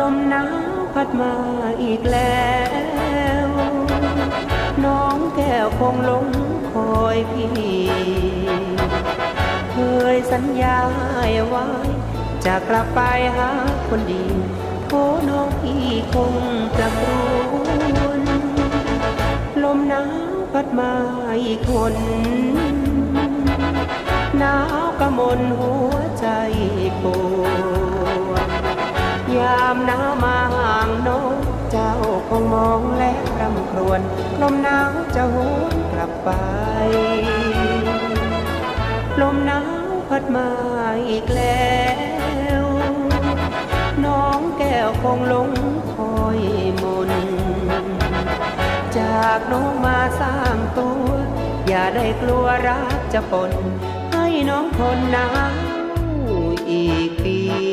ลมหนาวพัดมาอีกแล้ว น้องแก้วคงหลงคอยพี่ เคยสัญญาไว้จะกลับไปหาคนดีโทน้องพี่คงจะรวนลมหนาวพัดมาอีกคนหนาวกระมนหัวใจปวดามหนาวมาห่างน้นเจ้าคงมองและรำครวญลมหนาวจะหวนกลับไป ลมหนาวพัดมาอีกแล้ว น้องแก้วคงลงคอยมน จากน้องมาสร้างตัว อย่าได้กลัวรักจะปน ให้น้องทนหนาวอีกปี